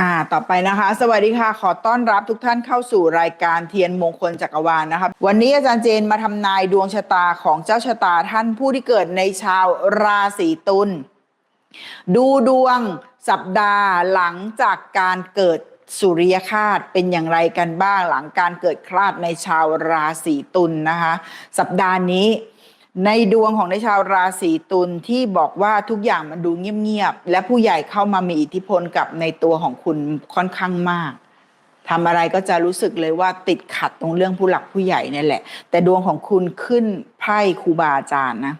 อ่า ต่อไปนะคะ สวัสดีค่ะ ขอต้อนรับทุกท่านเข้าสู่รายการเทียนมงคลจักรวาลนะครับ วันนี้อาจารย์เจนมาทำนายดวงชะตาของเจ้าชะตาท่านผู้ที่เกิดในชาวราศีตุล ดูดวงสัปดาห์หลังจากการเกิดสุริยคาสเป็นอย่างไรกันบ้างหลังการเกิดคลาดในชาวราศีตุลนนะคะ สัปดาห์นี้ ในดวงของในชาวราศีตุลที่บอกว่าทุกอย่างมันดูเงียบๆและผู้ใหญ่เข้ามามีอิทธิพลกับในตัวของคุณค่อนข้างมากทำอะไรก็จะรู้สึกเลยว่าติดขัดตรงเรื่องผู้หลักผู้ใหญ่เนี่ยแหละ แต่ดวงของคุณขึ้นไพ่ครูบาอาจารย์นะ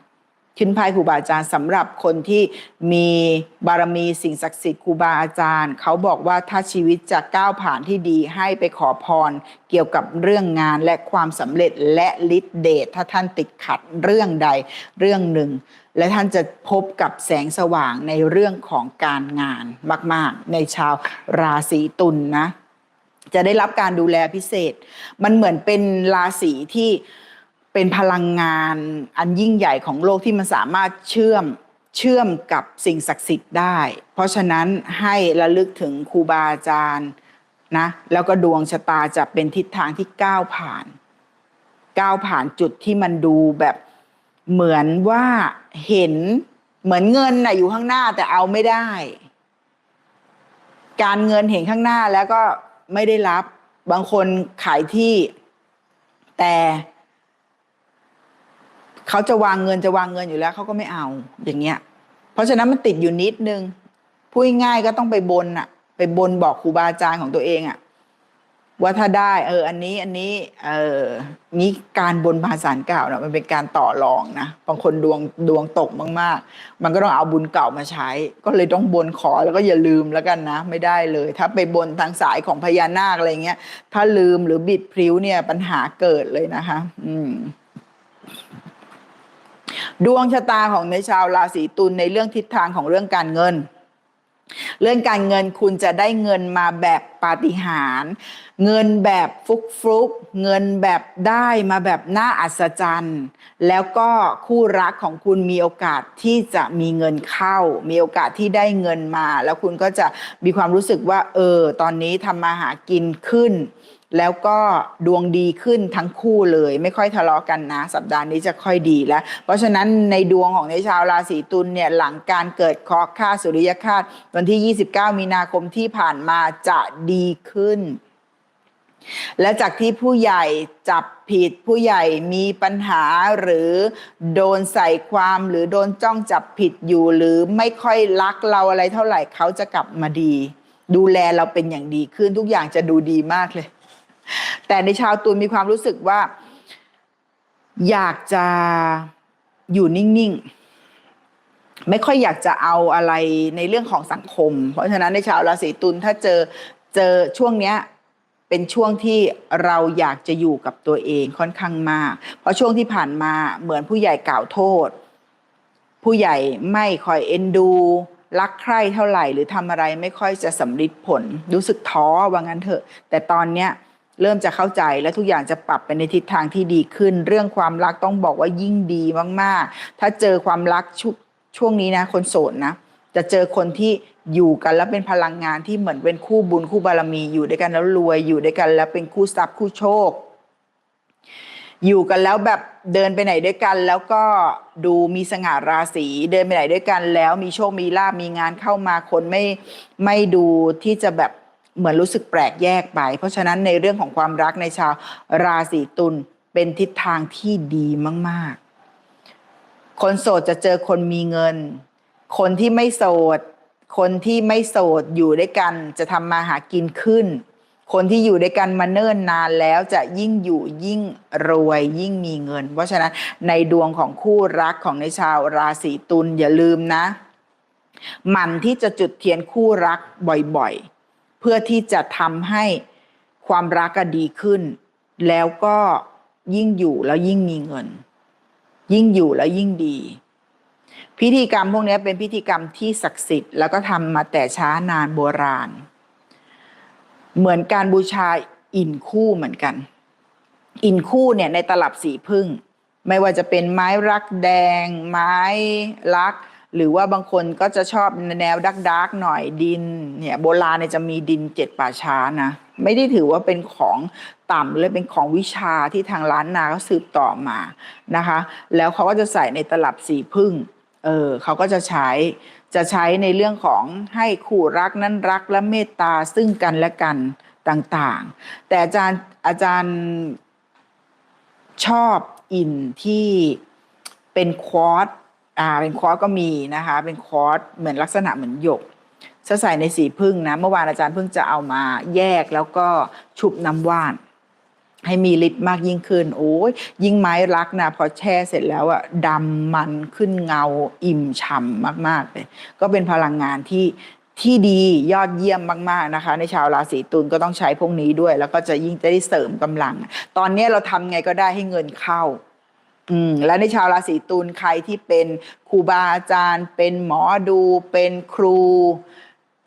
ขึ้นไพ่ครูบาอาจารย์สำหรับคนที่มีบารมีสิ่งศักดิ์สิทธิ์ครูบาอาจารย์ เขาบอกว่าถ้าชีวิตจะก้าวผ่านที่ดีให้ไปขอพร เกี่ยวกับเรื่องงานและความสำเร็จและฤทธิเดชถ้าท่านติดขัดเรื่องใดเรื่องหนึ่ง และท่านจะพบกับแสงสว่างในเรื่องของการงานมาก ๆ ในชาวราศีตุลนนะจะได้รับการดูแลพิเศษ มันเหมือนเป็นราศีที่ เป็นพลังงานอันยิ่งใหญ่ของโลกที่มันสามารถเชื่อมเชื่อมกับสิ่งศักดิ์สิทธิ์ได้ เพราะฉะนั้นให้ระลึกถึงครูบาอาจารย์นะแล้วก็ดวงชะตาจะเป็นทิศทางที่ก้าวผ่าน ก้าวผ่านจุดที่มันดูแบบเหมือนว่าเห็นเหมือนเงินน่ะอยู่ข้างหน้าแต่เอาไม่ได้ การเงินเห็นข้างหน้าแล้วก็ไม่ได้รับบางคนขายที่แต่ เขาจะวางเงินจะวางเงินอยู่แล้วเขาก็ไม่เอาอย่างเงี้ย เพราะฉะนั้นมันติดอยู่นิดนึงพูดง่ายก็ต้องไปบนอะไปบนบอกครูบาอาจารย์ของตัวเองอะว่าถ้าได้ เออ อันนี้อันนี้ เออนี้การบนภาษาเก่าเนาะมันเป็นการต่อรองนะบางคนดวงดวงตกมาก ๆ มันก็ต้องเอาบุญเก่ามาใช้ ก็เลยต้องบนขอแล้วก็อย่าลืมแล้วกันนะ ไม่ได้เลย ถ้าไปบนทางสายของพญานาคอะไรเงี้ย ถ้าลืมหรือบิดพริ้วเนี่ยปัญหาเกิดเลยนะคะ อืม ดวงชะตาของในชาวราศีตุลในเรื่องทิศทางของเรื่องการเงิน เรื่องการเงินคุณจะได้เงินมาแบบปาฏิหาริย์เงินแบบฟุกฟุกเงินแบบได้มาแบบน่าอัศจรรย์ แล้วก็คู่รักของคุณมีโอกาสที่จะมีเงินเข้า มีโอกาสที่ได้เงินมา แล้วคุณก็จะมีความรู้สึกว่า เออ ตอนนี้ทำมาหากินขึ้น แล้วก็ดวงดีขึ้นทั้งคู่เลย ไม่ค่อยทะเลาะกันนะ สัปดาห์นี้จะค่อยดีแล้ว เพราะฉะนั้นในดวงของในชาวราศีตุลเนี่ยหลังการเกิดเคราะห์ค่าสุริยคาสวันที่ 29 มีนาคมที่ผ่านมาจะดีขึ้น และจากที่ผู้ใหญ่จับผิดผู้ใหญ่มีปัญหาหรือโดนใส่ความหรือโดนจ้องจับผิดอยู่หรือไม่ค่อยรักเราอะไรเท่าไหร่เขาจะกลับมาดี ดูแลเราเป็นอย่างดีขึ้นทุกอย่างจะดูดีมากเลย แต่ในชาวตุลมีความรู้สึกว่า อยากจะอยู่นิ่งๆ ไม่ค่อยอยากจะเอาอะไรในเรื่องของสังคม เพราะฉะนั้นในชาวราศีตุลถ้าเจอเจอช่วงเนี้ยเป็นช่วงที่เราอยากจะอยู่กับตัวเองค่อนข้างมาก เพราะช่วงที่ผ่านมาเหมือนผู้ใหญ่กล่าวโทษ ผู้ใหญ่ไม่คอยเอ็นดูรักใคร่เท่าไหร่หรือทำอะไรไม่ค่อยจะสำลิดผล รู้สึกท้อว่างั้นเถอะ แต่ตอนเนี้ย เริ่มจะเข้าใจและทุกอย่างจะปรับไปในทิศทางที่ดีขึ้น เรื่องความรักต้องบอกว่ายิ่งดีมากๆ ถ้าเจอความรักชช่วงนี้นะ คนโสดนะ จะเจอคนที่อยู่กันแล้วเป็นพลังงานที่เหมือนเป็นคู่บุญคู่บารมีอยู่ด้วยกันแล้วรวยอยู่ด้วยกัน แล้วเป็นคู่ทรัพย์คู่โชค อยู่กันแล้วแบบเดินไปไหนด้วยกัน แล้วก็ดูมีสง่าราศีเดินไปไหนด้วยกัน แล้วมีโชคมีลาบมีงานเข้ามาคนไม่ไม่ดูที่จะแบบ เหมือนรู้สึกแปลกแยกไป เพราะฉะนั้นในเรื่องของความรักในชาวราศีตุลเป็นทิศทางที่ดีมาก ๆ คนโสดจะเจอคนมีเงิน คนที่ไม่โสด คนที่ไม่โสดอยู่ด้วยกันจะทำมาหากินขึ้น คนที่อยู่ด้วยกันมาเนิ่นนานแล้วจะยิ่งอยู่ยิ่งรวยยิ่งมีเงิน เพราะฉะนั้นในดวงของคู่รักของในชาวราศีตุลอย่าลืมนะ มันที่จะจุดเทียนคู่รักบ่อยๆ พื่อที่จะทำให้ความรักดีขึ้น แล้วก็ยิ่งอยู่แล้วยิ่งมีเงิน ยิ่งอยู่แล้วยิ่งดี พิธีกรรมพวกนี้เป็นพิธีกรรมที่ศักดิ์สิทธิ์แล้วก็ทำมาแต่ช้านานโบราณ เหมือนการบูชาอินคู่เหมือนกัน อินคู่เนี่ยในตลับสีพึ่ง ไม่ว่าจะเป็นไม้รักแดง ไม้รัก หรือว่าบางคนก็จะชอบแนวดักดักๆหน่อยดินเนี่ยโบราณเนี่ยจะมีดินเจ็ดป่าช้านะไม่ได้ถือว่าเป็นของต่ำเลยเป็นของวิชาที่ทางร้านนาเขาสืบต่อมานะคะ แล้วเขาก็จะใส่ในตลับสีพึ่งเออเขาก็จะใช้จะใช้ในเรื่องของให้คู่รักนั้นรักและเมตตาซึ่งกันและกันต่างๆ แต่อาจารย์อาจารย์ชอบอินที่เป็นควอต อ่าเป็นควอตก็มีนะคะ เป็นควอตเหมือนลักษณะเหมือนหยกจะใส่ในสีพึ่งนะ เมื่อวานอาจารย์เพิ่งจะเอามาแยกแล้วก็ชุบน้ำว่าน ให้มีฤทธิ์มากยิ่งขึ้น โอ้ยยิ่งไม้รักนะพอแช่เสร็จแล้วอะดำมันขึ้นเงาอิ่มฉ่ำมากๆเลย ก็เป็นพลังงานที่ที่ดียอดเยี่ยมมากๆนะคะ ในชาวราศีตุลก็ต้องใช้พวกนี้ด้วย แล้วก็จะยิ่งจะได้เสริมกำลัง ตอนนี้เราทำไงก็ได้ให้เงินเข้า อืมและในชาวราศีตุลใครที่เป็นครูบาอาจารย์ เป็นหมอดูเป็นครู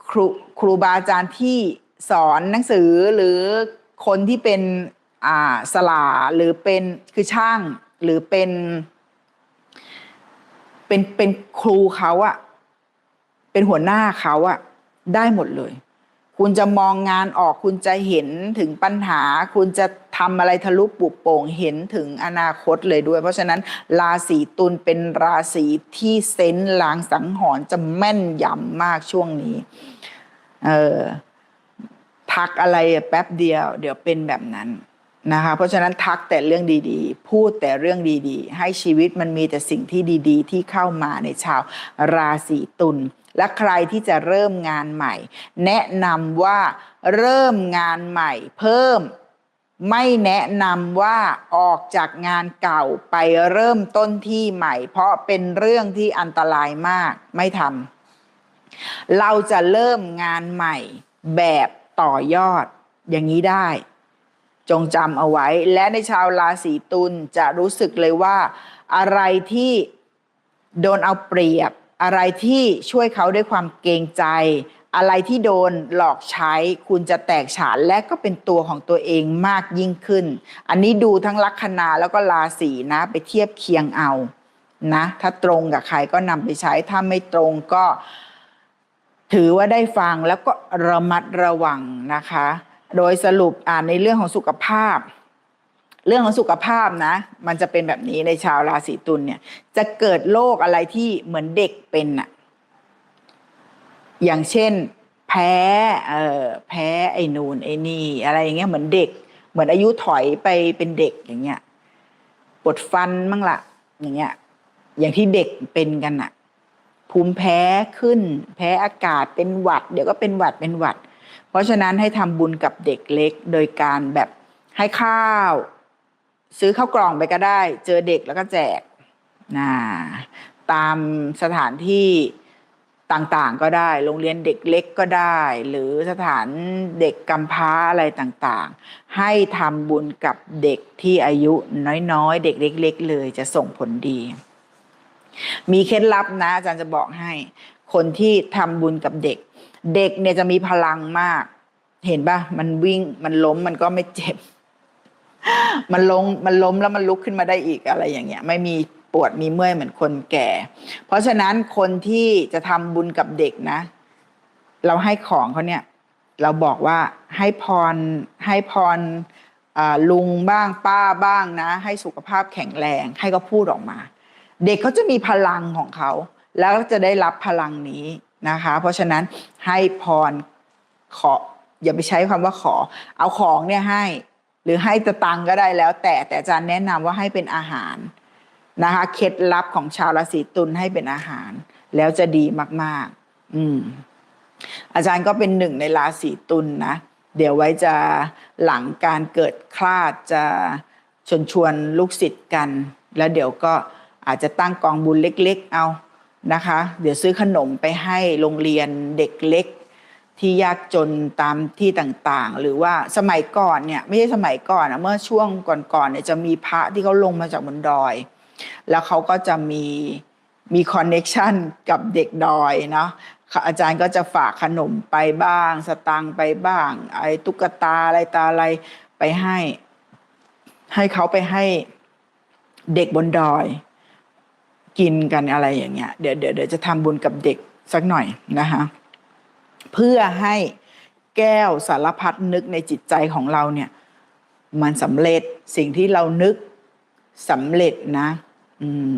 ครูครูบาอาจารย์ที่สอนหนังสือหรือคนที่เป็นอ่าสลาหรือเป็นคือช่างหรือเป็น เป็นเป็นครูเขาอะเป็นหัวหน้าเขาอะได้หมดเลย คุณจะมองงานออกคุณจะเห็นถึงปัญหา คุณจะ ทำอะไรทะลุปุโป่งเห็นถึงอนาคตเลยด้วย เพราะฉะนั้นราศีตุลเป็นราศีที่เซนส์ลางสังหรณ์จะแม่นยำมากช่วงนี้ เออทักอะไรแป๊บเดียว เดี๋ยวเป็นแบบนั้นนะคะเพราะฉะนั้นทักแต่เรื่องดีๆ พูดแต่เรื่องดีๆ ให้ชีวิตมันมีแต่สิ่งที่ดีๆ ที่เข้ามาในชาวราศีตุลและใครที่จะเริ่มงานใหม่ แนะนำว่าเริ่มงานใหม่ เพิ่ม ไม่แนะนำว่าออกจากงานเก่าไปเริ่มต้นที่ใหม่ เพราะเป็นเรื่องที่อันตรายมากไม่ทำเราจะเริ่มงานใหม่แบบต่อยอดอย่างนี้ได้ จงจำเอาไว้ และในชาวราศีตุลจะรู้สึกเลยว่า อะไรที่โดนเอาเปรียบ อะไรที่ช่วยเขาด้วยความเกรงใจ อะไรที่โดนหลอกใช้ คุณจะแตกฉานและก็เป็นตัวของตัวเองมากยิ่งขึ้น อันนี้ดูทั้งลัคนาแล้วก็ราศีนะ ไปเทียบเคียงเอานะ ถ้าตรงกับใครก็นำไปใช้ ถ้าไม่ตรงก็ ถือว่าได้ฟังแล้วก็ระมัดระวังนะคะ โดยสรุปอ่านในเรื่องของสุขภาพ เรื่องของสุขภาพนะ มันจะเป็นแบบนี้ในชาวราศีตุลเนี่ย จะเกิดโรคอะไรที่เหมือนเด็กเป็นอะ อย่างเช่น แพ้เอ่อแพ้ไอ้นูนไอ้นี่ อะไรอย่างเงี้ยเหมือนเด็ก เหมือนอายุถอยไปเป็นเด็กอย่างเงี้ยปวดฟันมั่งละอย่างเงี้ย อย่างที่เด็กเป็นกันอะภูมิแพ้ขึ้น แพ้อากาศเป็นหวัด เดี๋ยวก็เป็นหวัดเป็นหวัด เพราะฉะนั้นให้ทำบุญกับเด็กเล็ก โดยการแบบให้ข้าว ซื้อข้าวกล่องไปก็ได้ เจอเด็กแล้วก็แจกนะตามสถานที่ ต่างๆ ก็ได้ โรงเรียนเด็กเล็กก็ได้ หรือสถานเด็กกำพร้าอะไรต่างๆ ให้ทำบุญกับเด็กที่อายุน้อยๆ เด็กเล็ก ๆ เลยจะส่งผลดี มีเคล็ดลับนะอาจารย์จะบอกให้ คนที่ทำบุญกับเด็ก เด็กเนี่ยจะมีพลังมาก เห็นปะมันวิ่งมันล้มมันก็ไม่เจ็บ มันลงมันล้มแล้วมันลุกขึ้นมาได้อีกอะไรอย่างเงี้ย ไม่มี ปวดมีเมื่อยเหมือนคนแก่ เพราะฉะนั้นคนที่จะทำบุญกับเด็กนะ เราให้ของเขาเนี่ย เราบอกว่าให้พรให้พรลุงบ้างป้าบ้างนะ ให้สุขภาพแข็งแรง ให้เขาพูดออกมา เด็กเขาจะมีพลังของเขา แล้วจะได้รับพลังนี้นะคะ เพราะฉะนั้นให้พรขออย่าไปใช้คำว่าขอ เอาของเนี่ยให้ หรือให้ตะตังก็ได้แล้ว แต่แต่อาจารย์แนะนำว่าให้เป็นอาหาร นะคะเคล็ดลับของชาวราศีตุลให้เป็นอาหาร แล้วจะดีมาก ๆ อืมอาจารย์ก็เป็นหนึ่งในราศีตุลนนะเดี๋ยวไว้จะหลังการเกิดคลาดจะชวนชวนลูกศิษย์กัน แล้วเดี๋ยวก็อาจจะตั้งกองบุญเล็ก ๆ เอานะคะ เดี๋ยวซื้อขนมไปให้โรงเรียนเด็กเล็ก ที่ยากจนตามที่ต่างๆ หรือว่าสมัยก่อนเนี่ยไม่ใช่สมัยก่อนนะเมื่อช่วงก่อนๆเนี่ยจะมีพระที่เขาลงมาจากบนดอย แล้วเขาก็จะมีมีคอนเน็ชันกับเด็กดอยเนาะอาจารย์ก็จะฝากขนมไปบ้าง สตังค์ไปบ้าง ไอ้ตุ๊กตาอะไรตาอะไรไปให้ ให้เขาไปให้เด็กบนดอย กินกันอะไรอย่างเงี้ยเดี๋ยวเดี๋ยวเดี๋ยวจะทำบุญกับเด็กสักหน่อยนะคะเพื่อให้แก้วสารพัดนึกในจิตใจของเราเนี่ย มันสำเร็จสิ่งที่เรานึกสำเร็จนะ อืม